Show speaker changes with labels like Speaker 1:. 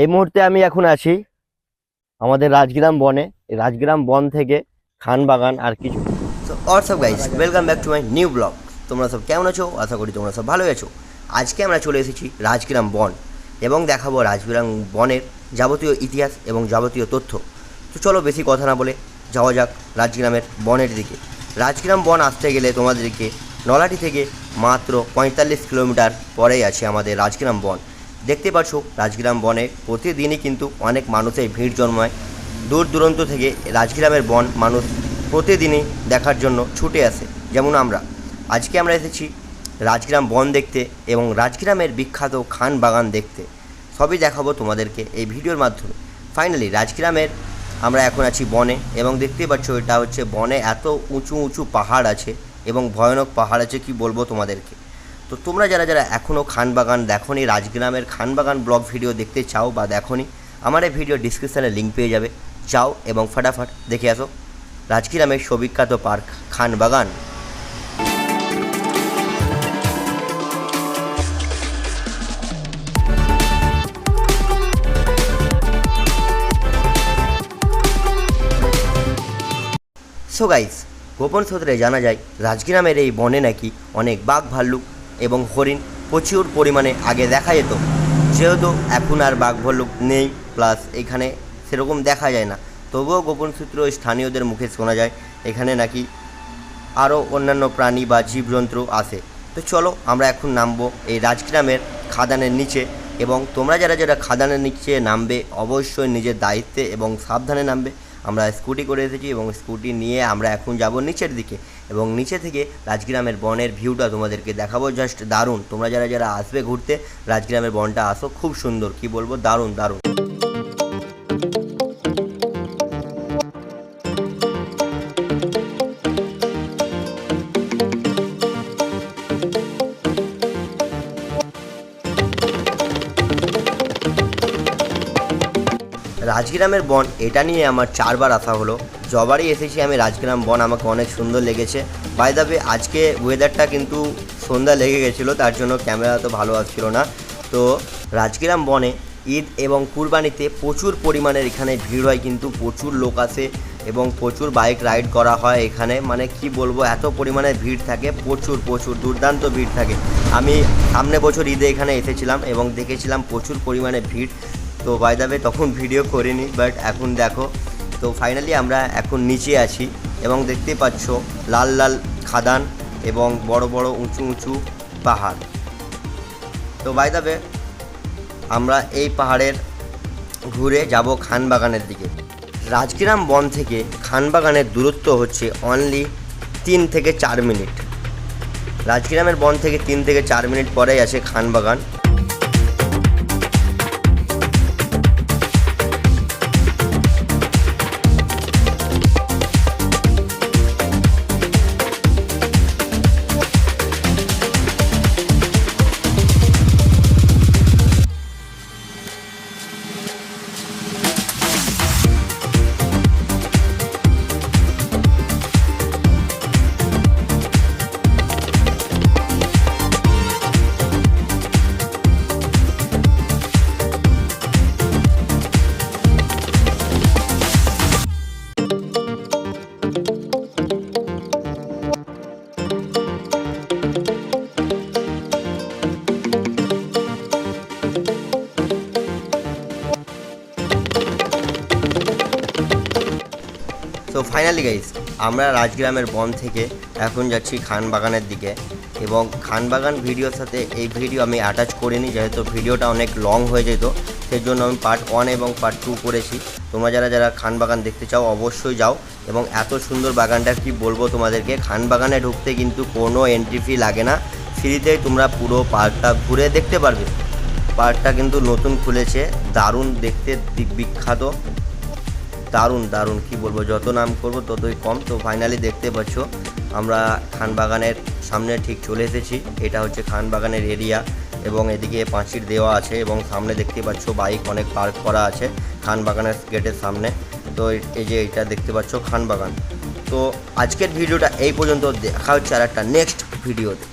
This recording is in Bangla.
Speaker 1: এই মুহূর্তে আমি এখন আছি আমাদের রাজগ্রাম বনে রাজগ্রাম বন থেকে খান বাগান আর কিছু।
Speaker 2: What's up guys welcome back to my new blog তোমরা সব কেমন আছো? আশা করি তোমরা সব ভালোই আছো। আজকে আমরা চলে এসেছি রাজগ্রাম বন এবং দেখাবো রাজগ্রাম বনের যাবতীয় ইতিহাস এবং যাবতীয় তথ্য। তো চলো বেশি কথা না বলে যাওয়া যাক রাজগ্রামের বনের দিকে। রাজগ্রাম বন আসতে গেলে তোমাদেরকে নলাটি থেকে মাত্র পঁয়তাল্লিশ কিলোমিটার পরেই আছে আমাদের রাজগ্রাম বন। দেখতে পাচ্ছ রাজগ্রাম বনে প্রতিদিনই কিন্তু অনেক মানুষের ভিড় জন্মায়। দূর দূরান্ত থেকে রাজগ্রামের বন মানুষ প্রতিদিনই দেখার জন্য ছুটে আসে, যেমন আমরা। আজকে আমরা এসেছি রাজগ্রাম বন দেখতে এবং রাজগ্রামের বিখ্যাত খান বাগান দেখতে। সবই দেখাবো তোমাদেরকে এই ভিডিওর মাধ্যমে। ফাইনালি রাজগ্রামের আমরা এখন আছি বনে এবং দেখতেই পাচ্ছ, এটা হচ্ছে বনে এত উঁচু উঁচু পাহাড় আছে এবং ভয়ানক পাহাড় আছে, কি বলব তোমাদেরকে? তো তোমরা যারা যারা এখনও খানবাগান দেখোনি, রাজগ্রামের খানবাগান ব্লগ ভিডিও দেখতে চাও বা দেখোনি, আমার এই ভিডিও ডিসক্রিপশানে লিঙ্ক পেয়ে যাবে। যাও এবং ফটাফট দেখে আসো। রাজগ্রামের সবিখ্যাত পার্ক, খানবাগান। সো গাইস গোপন সূত্রে জানা যায়, রাজগ্রামের এই বনে নাকি অনেক বাঘ ভাল্লুক এবং হরিণ প্রচুর পরিমাণে আগে দেখা যেত। যেহেতু এখন আর বাঘ ভাল্লুক নেই প্লাস এখানে সেরকম দেখা যায় না। তবুও গোপন সূত্র স্থানীয়দের মুখে শোনা যায়, এখানে নাকি আরও অন্যান্য প্রাণী বা জীবজন্তু আসে তো চলো আমরা এখন নামবো এই রাজগ্রামের খাদানের নিচে এবং তোমরা যারা যারা খাদানের নিচে নামবে অবশ্যই নিজের দায়িত্বে এবং সাবধানে নামবে। আমরা স্কুটি করে এসেছি এবং স্কুটি নিয়ে আমরা এখন যাব নিচের দিকে। এবং নিচে থেকে রাজগ্রামের বনের ভিউটা তোমাদেরকে দেখাবো। জাস্ট দারুণ। তোমরা যারা যারা আসবে ঘুরতে, রাজগ্রামের বনটা আসো, খুব সুন্দর। কি বলব? দারুণ দারুণ। রাজগ্রামের বন, এটা নিয়ে আমার চারবার আসা হলো। যবারই এসেছি আমি রাজগ্রাম বন, আমাকে অনেক সুন্দর লেগেছে। বাই দ্য আজকে ওয়েদারটা কিন্তু সন্ধ্যা লেগে গেছিল, তার জন্য ক্যামেরা তো ভালো আসছিল না। তো রাজগ্রাম বনে ঈদ এবং কুরবানিতে প্রচুর পরিমাণের এখানে ভিড় হয়, কিন্তু প্রচুর লোক আসে এবং প্রচুর বাইক রাইড করা হয় এখানে। মানে কি বলব, এত পরিমাণে ভিড় থাকে, প্রচুর প্রচুর, দুর্দান্ত ভিড় থাকে। আমি সামনে বছর ঈদে এখানে এসেছিলাম এবং দেখেছিলাম প্রচুর পরিমাণে ভিড়। তো বাই দ্য তখন ভিডিও করিনি বাট এখন দেখো তো ফাইনালি আমরা এখন নিচে আছি এবং দেখতে পাচ্ছ লাল লাল খাদান এবং বড় বড় উঁচু উঁচু পাহাড়। তো বাই দ্য আমরা এই পাহাড়ের ঘুরে যাব খানবাগানের দিকে। রাজগ্রাম বন থেকে খানবাগানের দূরত্ব হচ্ছে অনলি তিন থেকে চার মিনিট। রাজগ্রামের বন থেকে তিন থেকে চার মিনিট পরেই আছে খানবাগান। ফাইনালি গাইস আমরা রাজগ্রামের বন থেকে এখন যাচ্ছি খানবাগানের দিকে এবং খানবাগান ভিডিওর সাথে এই ভিডিও আমি অ্যাটাচ করিনি, যেহেতু ভিডিওটা অনেক লং হয়ে যেত সেই জন্য আমি পার্ট ওয়ান এবং পার্ট টু করেছি। তোমরা যারা যারা খানবাগান দেখতে চাও, অবশ্যই যাও এবং এত সুন্দর বাগানটা কি বলব তোমাদেরকে, খানবাগানে ঢুকতে কিন্তু কোনো এন্ট্রি ফি লাগে না। ফ্রিতেই তোমরা পুরো পার্কটা ঘুরে দেখতে পারবে। পার্কটা কিন্তু নতুন খুলেছে, দারুণ দেখতে বিখ্যাত দারুণ দারুণ। কি বলব, যত নাম করব ততই কম। তো ফাইনালি দেখতে পাচ্ছ, আমরা খানবাগানের সামনে ঠিক চলে এসেছি। এটা হচ্ছে খানবাগানের এরিয়া এবং এদিকে পাঁচির দেওয়া আছে এবং সামনে দেখতে পাচ্ছ বাইক অনেক পার্ক করা আছে খানবাগানের গেটের সামনে। তো এই যে এটা দেখতে পাচ্ছ খানবাগান। তো আজকের ভিডিওটা এই পর্যন্ত। দেখা হচ্ছে আর একটা নেক্সট ভিডিওতে